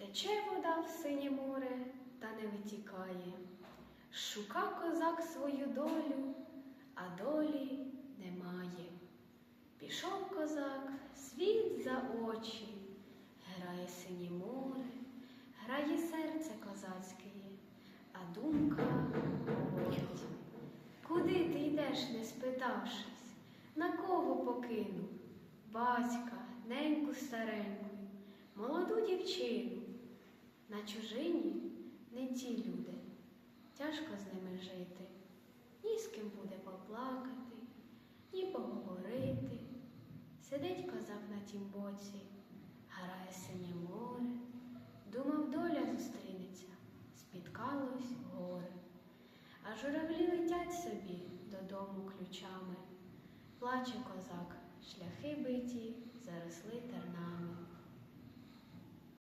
Тече вода в синє море та не витікає. Шука козак свою долю, а долі немає. Пішов козак світ за очі, грає синє море, грає серце козацьке, а думка говорить. Куди ти йдеш, не спитавшись, на кого покинув? Батька, неньку стареньку, молоду дівчину. На чужині не ті люди, тяжко з ними жити, ні з ким буде поплакати, ні поговорити. Сидить козак на тім боці, грає синє море, думав, доля зустрінеться, спіткалось горе. А журавлі летять собі додому ключами. Плаче козак, шляхи биті.